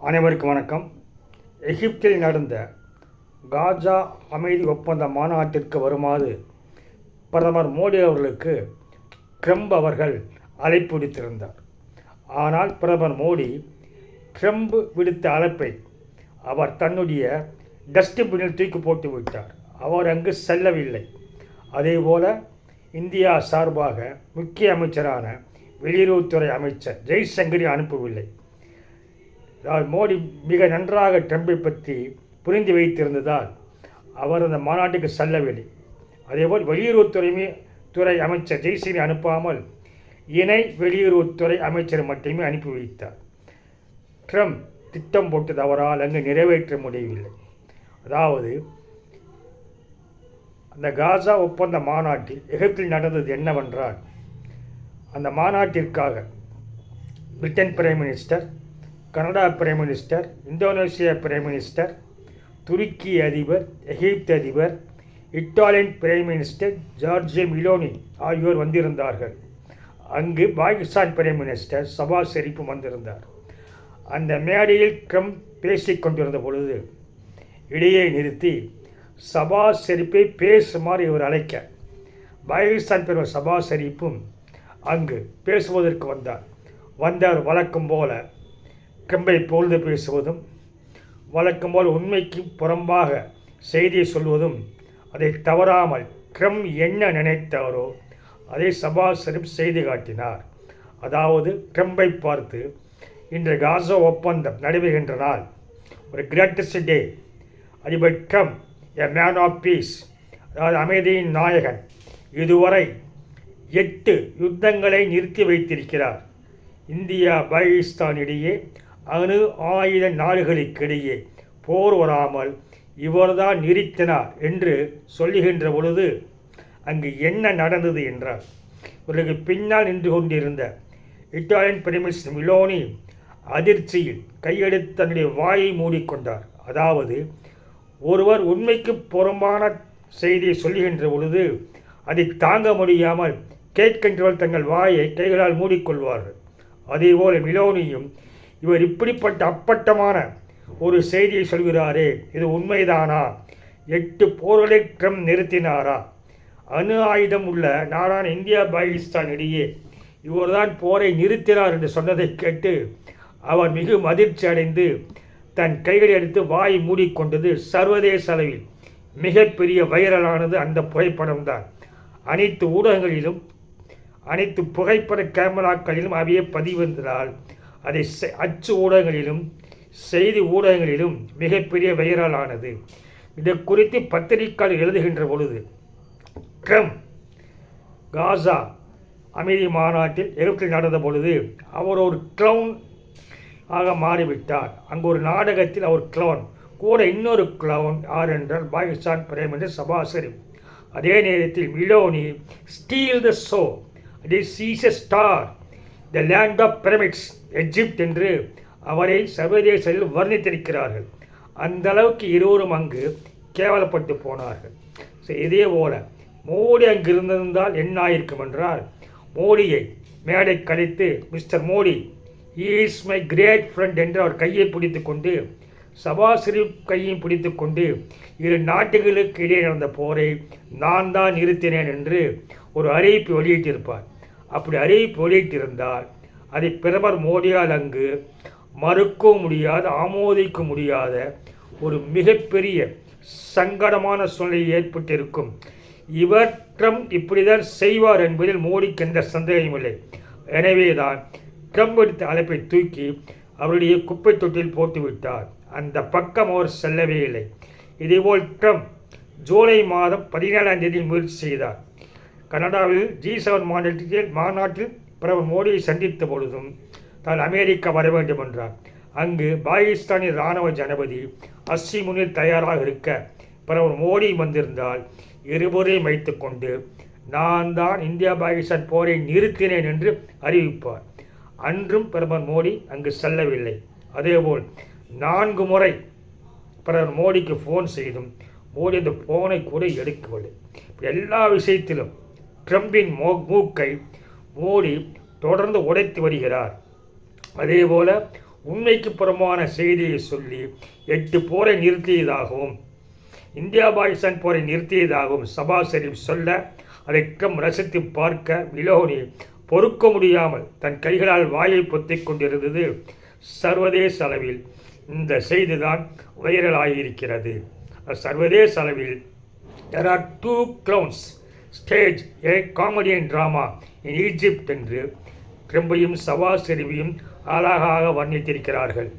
அனைவருக்கும் வணக்கம். எகிப்தில் நடந்த காஜா அமைதி ஒப்பந்த மாநாட்டிற்கு வருமாறு பிரதமர் மோடி அவர்களுக்கு ட்ரம்ப் அவர்கள் அழைப்பு விடுத்திருந்தார். ஆனால் பிரதமர் மோடி ட்ரம்ப் விடுத்த அழைப்பை அவர் தன்னுடைய டஸ்ட்பினில் தூக்கி போட்டு விட்டார். அவர் அங்கு செல்லவில்லை. அதேபோல இந்தியா சார்பாக முக்கிய அமைச்சரான வெளியுறவுத்துறை அமைச்சர் ஜெய்சங்கரி அனுப்பவில்லை. மோடி மிக நன்றாக ட்ரம்பை பற்றி புரிந்து வைத்திருந்ததால் அவர் அந்த மாநாட்டுக்கு செல்லவில்லை. அதேபோல் வெளியுறவுத்துறையுமே துறை அமைச்சர் ஜெய்சிங்கை அனுப்பாமல் இணை வெளியுறவுத்துறை அமைச்சர் மட்டுமே அனுப்பி வைத்தார். ட்ரம்ப் திட்டம் போட்டது அவரால் அங்கு நிறைவேற்ற முடியவில்லை. அதாவது அந்த காசா ஒப்பந்த மாநாட்டில் எகிப்தில் நடந்தது என்னவென்றால் அந்த மாநாட்டிற்காக Britain prime minister Canada prime minister Indonesia prime minister துருக்கி அதிபர் எகிப்து அதிபர் Italian prime minister Giorgia Meloni ஆகியோர் வந்திருந்தார்கள். அங்கு பாகிஸ்தான் பிரைம் மினிஸ்டர் சபா ஷெரீப்பும் வந்திருந்தார். அந்த மேடையில் ட்ரம்ப் பேசிக் கொண்டிருந்த பொழுது இடையே நிறுத்தி சபா ஷெரீப்பை பேசுமாறு இவர் அழைக்க பாகிஸ்தான் பெறுவர் சபா ஷெரீப்பும் அங்கு பேசுவதற்கு வந்தார். வந்தார் வழக்கம் போல கம்பை பொழுது பேசுவதும் வழக்கம் போல் உண்மைக்கு புறம்பாக செய்தியை சொல்வதும் அதை தவறாமல் கிரம் என்ன நினைத்தாரோ அதை சபா ஷெரீப் செய்து காட்டினார். அதாவது ட்ரம்பை பார்த்து இன்று காசா ஒப்பந்தம் நடைபெறுகின்ற நாள் ஒரு கிரேட்டஸ்ட் டே அதிபர் Trump a man of peace அதாவது அமைதியின் நாயகன் இதுவரை எட்டு யுத்தங்களை நிறுத்தி வைத்திருக்கிறார். இந்தியா பாகிஸ்தான் இடையே அணு ஆயுத நாடுகளுக்கிடையே போர் வராமல் இவர்தான் நிறுத்தினார் என்று சொல்லுகின்ற பொழுது அங்கு என்ன நடந்தது என்றால் இவர்களுக்கு பின்னால் நின்று கொண்டிருந்த இட்டாலியன் பிரிமிஸ் மிலோனி அதிர்ச்சியில் கையெடுத்து தன்னுடைய வாயை மூடிக்கொண்டார். அதாவது ஒருவர் உண்மைக்கு புறம்பான செய்தியை சொல்லுகின்ற பொழுது அதை தாங்க முடியாமல் கேட்கின்றவர் தங்கள் வாயை கைகளால் மூடிக்கொள்வார்கள். அதேபோல மிலோனியும் இவர் இப்படிப்பட்ட அப்பட்டமான ஒரு செய்தியை சொல்கிறாரே இது உண்மைதானா? எட்டு போர்களை ட்ரம் நிறுத்தினாரா? அணு ஆயுதம் உள்ள நாடான இந்தியா பாகிஸ்தான் இடையே இவர்தான் போரை நிறுத்தினார் என்று சொன்னதை கேட்டு அவர் மிகவும் அதிர்ச்சி அடைந்து தன் கைகளை எடுத்து வாய் மூடிக்கொண்டது சர்வதேச அளவில் மிகப்பெரிய வைரலானது அந்த புகைப்படம் தான் அனைத்து ஊடகங்களிலும் அனைத்து புகைப்பட கேமராக்களிலும் அவையே பதிவந்ததால் அதை செ- அச்சு ஊடகங்களிலும் செய்தி ஊடகங்களிலும் மிகப்பெரிய வைரலானது. இது குறித்து பத்திரிகைகள் எழுதுகின்ற பொழுது ட்ரம்ப் காசா அமைதி மாநாட்டில் எகிப்தில் நடந்த பொழுது அவர் ஒரு க்ளவுன் ஆக மாறிவிட்டார். அங்கு ஒரு நாடகத்தில் அவர் க்ளவுன் கூட இன்னொரு க்ளவுன் யார் என்றால் பாகிஸ்தான் பிரேம் மினிஸ்டர் சபாசரி அதே நேரத்தில் Meloni steal the show the she's a star the land of pyramids Egypt என்று அவரை சர்வதேசத்தில் வர்ணித்திருக்கிறார்கள். அந்த அளவுக்கு இருவரும் அங்கு கேவலப்பட்டு போனார்கள். ஸோ இதே போல மோடி அங்கு இருந்திருந்தால் என்ன ஆயிருக்கும் என்றால் மோடியை மேடை கழித்து mister Modi is my great friend என்று அவர் கையை பிடித்து கொண்டு சபாசிரி ஷெரீப் கையையும் பிடித்து கொண்டு இரு நாட்டுகளுக்கு இடையே நடந்த போரை நான் தான் நிறுத்தினேன் என்று ஒரு அறிவிப்பு வெளியிட்டிருப்பார். அப்படி அறிவிப்பு வெளியிட்டிருந்தால் அதை பிரதமர் மோடியால் அங்கு மறுக்கவும் முடியாத ஆமோதிக்க முடியாத ஒரு மிகப்பெரிய சங்கடமான சூழ்நிலை ஏற்பட்டிருக்கும். இவர் ட்ரம்ப் இப்படிதான் செய்வார் என்பதில் மோடிக்கு எந்த சந்தேகமில்லை எனவேதான் ட்ரம்ப் எடுத்த அழைப்பை தூக்கி அவருடைய குப்பை தொட்டில் போட்டுவிட்டார். அந்த பக்கம் அவர் செல்லவே இல்லை. இதேபோல் ட்ரம்ப் ஜூலை மாதம் பதினேழாம் தேதி முயற்சி செய்தார். கனடாவில் ஜி செவன் மாநிலத்தில் மாநாட்டில் பிரதமர் மோடியை சந்தித்த பொழுதும் தான் அமெரிக்கா வர வேண்டும் என்றார். அங்கு பாகிஸ்தானின் இராணுவ ஜனபதி அஸ்ஸி முனில் தயாராக இருக்க பிரதமர் மோடி வந்திருந்தால் இருவரையும் வைத்துக்கொண்டு நான் தான் இந்தியா பாகிஸ்தான் போரை நிறுத்தினேன் என்று அறிவிப்பார். அன்றும் பிரதமர் மோடி அங்கு செல்லவில்லை. அதேபோல் நான்கு முறை பிரதமர் மோடிக்கு ஃபோன் செய்தும் மோடி அந்த ஃபோனை கூட எடுக்கவில்லை. எல்லா விஷயத்திலும் ட்ரம்பின் மோ மூக்கை மோடி தொடர்ந்து உடைத்து வருகிறார். அதேபோல உண்மைக்கு புறமான செய்தியை சொல்லி எட்டு போரை நிறுத்தியதாகவும் இந்தியா பாகிஸ்தான் போரை நிறுத்தியதாகவும் சபா ஷெரீப் சொல்ல அதை கம் ரசித்து பார்க்க விலோனி பொறுக்க முடியாமல் தன் கைகளால் வாயை பொத்திக் கொண்டிருந்தது சர்வதேச அளவில். இந்த செய்திதான் வைரலாகியிருக்கிறது சர்வதேச அளவில் there are two clowns stage a comedy and drama in Egypt என்று ட்ரம்பையும் சவா செருவியும் அழகாக வர்ணித்திருக்கிறார்கள்.